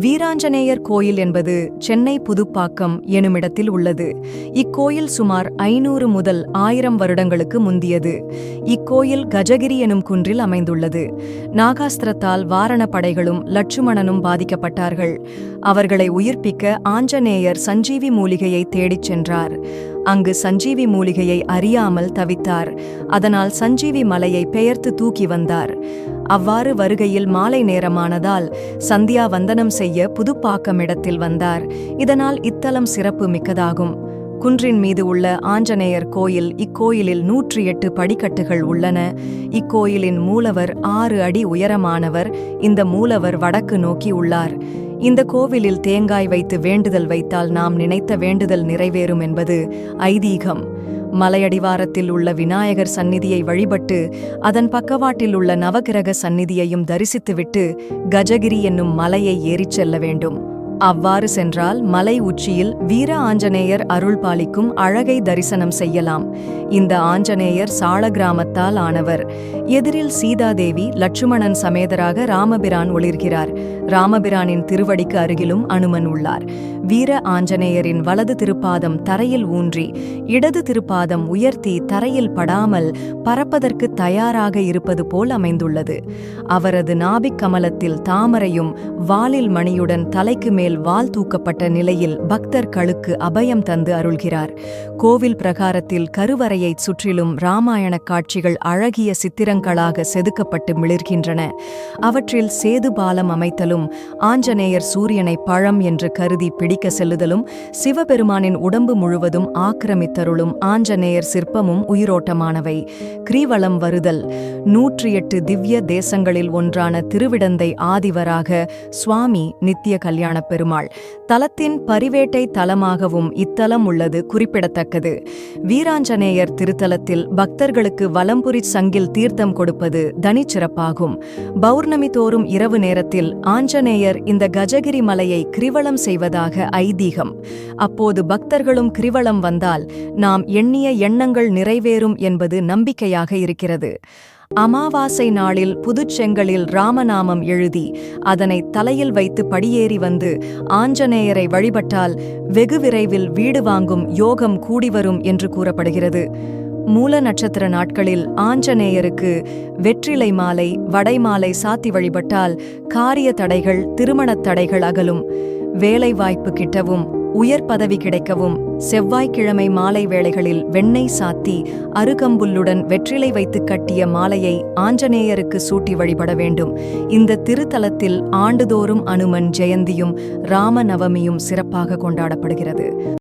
வீராஞ்சநேயர் கோயில் என்பது சென்னை புதுப்பாக்கம் எனுமிடத்தில் உள்ளது. இக்கோயில் சுமார் ஐநூறு முதல் ஆயிரம் வருடங்களுக்கு முந்தியது. இக்கோயில் கஜகிரி எனும் குன்றில் அமைந்துள்ளது. நாகாஸ்திரத்தால் வாரண படைகளும் லட்சுமணனும் பாதிக்கப்பட்டார்கள். அவர்களை உயிர்ப்பிக்க ஆஞ்சநேயர் சஞ்சீவி மூலிகையை தேடிச் சென்றார். அங்கு சஞ்சீவி மூலிகையை அறியாமல் தவித்தார். அதனால் சஞ்சீவி மலையை பெயர்த்து தூக்கி வந்தார். அவ்வாறு வருகையில் மாலை நேரமானதால் சந்தியா வந்தனம் செய்ய புதுப்பாக்கம் இடத்தில் வந்தார். இதனால் இத்தலம் சிறப்பு மிக்கதாகும். குன்றின் மீது உள்ள ஆஞ்சநேயர் கோயில் இக்கோயிலில் நூற்றி எட்டு படிக்கட்டுகள் உள்ளன. இக்கோயிலின் மூலவர் ஆறு அடி உயரமானவர். இந்த மூலவர் வடக்கு நோக்கி உள்ளார். இந்த கோவிலில் தேங்காய் வைத்து வேண்டுதல் வைத்தால் நாம் நினைத்த வேண்டுதல் நிறைவேறும் என்பது ஐதீகம். மலையடிவாரத்தில் உள்ள விநாயகர் சந்நிதியை வழிபட்டு அதன் பக்கவாட்டில் உள்ள நவகிரக சந்நிதியையும் தரிசித்துவிட்டு கஜகிரி என்னும் மலையை ஏறிச் செல்ல வேண்டும். அவ்வாறு சென்றால் மலை உச்சியில் வீர ஆஞ்சநேயர் அருள் பாலிக்கும் அழகை தரிசனம் செய்யலாம். இந்த ஆஞ்சநேயர் சாள கிராமத்தால் ஆனவர். எதிரில் சீதாதேவி லட்சுமணன் சமேதராக ராமபிரான் ஒளிர்கிறார். ராமபிரானின் திருவடிக்கு அருகிலும் அனுமன் உள்ளார். வீர ஆஞ்சநேயரின் வலது திருப்பாதம் தரையில் ஊன்றி இடது திருப்பாதம் உயர்த்தி தரையில் படாமல் பறப்பதற்கு தயாராக இருப்பது போல் அமைந்துள்ளது. அவரது நாபிக் கமலத்தில் தாமரையும் வாலில் மணியுடன் தலைக்கு மேல் வால் தூக்கப்பட்ட நிலையில் பக்தர்களுக்கு அபயம் தந்து அருள்கிறார். கோவில் பிரகாரத்தில் கருவறையைச் சுற்றிலும் ராமாயணக் காட்சிகள் அழகிய சித்திரங்களாக செதுக்கப்பட்டு மிளிர்கின்றன. அவற்றில் சேது பாலம் அமைத்தலும் ஆஞ்சநேயர் சூரியனை பழம் என்று கருதி பிடிக்க செல்லுதலும் சிவபெருமானின் உடம்பு முழுவதும் ஆக்கிரமித்தருளும் ஆஞ்சநேயர் சிற்பமும் உயிரோட்டமானவை. கிரீவலம் வருதல் நூற்றி எட்டு திவ்ய தேசங்களில் ஒன்றான திருவிடந்தை ஆதிவராக சுவாமி நித்திய கல்யாணப் பெருமாள். தலத்தின் பரிவேட்டை தலமாகவும் இத்தலம் உள்ளது குறிப்பிடத்தக்கது. வீராஞ்சநேயர் திருத்தலத்தில் பக்தர்களுக்கு வலம்புரி சங்கில் தீர்த்தம் கொடுப்பது தனிச்சிறப்பாகும். பௌர்ணமி தோறும் இரவு நேரத்தில் ஆஞ்சநேயர் இந்த கஜகிரி மலையை கிரிவலம் செய்வதாக ஐதீகம். அப்போது பக்தர்களும் கிரிவலம் வந்தால் நாம் எண்ணிய எண்ணங்கள் நிறைவேறும் என்பது நம்பிக்கையாக இருக்கிறது. அமாவாசை நாளில் புதுச்செங்கலில் ராமநாமம் எழுதி அதனை தலையில் வைத்து படியேறி வந்து ஆஞ்சநேயரை வழிபட்டால் வெகு விரைவில் வீடு வாங்கும் யோகம் கூடிவரும் என்று கூறப்படுகிறது. மூல நட்சத்திர நாட்களில் ஆஞ்சநேயருக்கு வெற்றிலை மாலை வடைமாலை சாத்தி வழிபட்டால் காரிய தடைகள் திருமணத் தடைகள் அகலும். வேலைவாய்ப்பு கிட்டவும் உயர் பதவி கிடைக்கவும் செவ்வாய்க்கிழமை மாலை வேளைகளில் வெண்ணெய் சாத்தி அருகம்புல்லுடன் வெற்றிலை வைத்து கட்டிய மாலையை ஆஞ்சநேயருக்கு சூட்டி வழிபட வேண்டும். இந்த திருத்தலத்தில் ஆண்டுதோறும் அனுமன் ஜெயந்தியும் ராமநவமியும் சிறப்பாக கொண்டாடப்படுகிறது.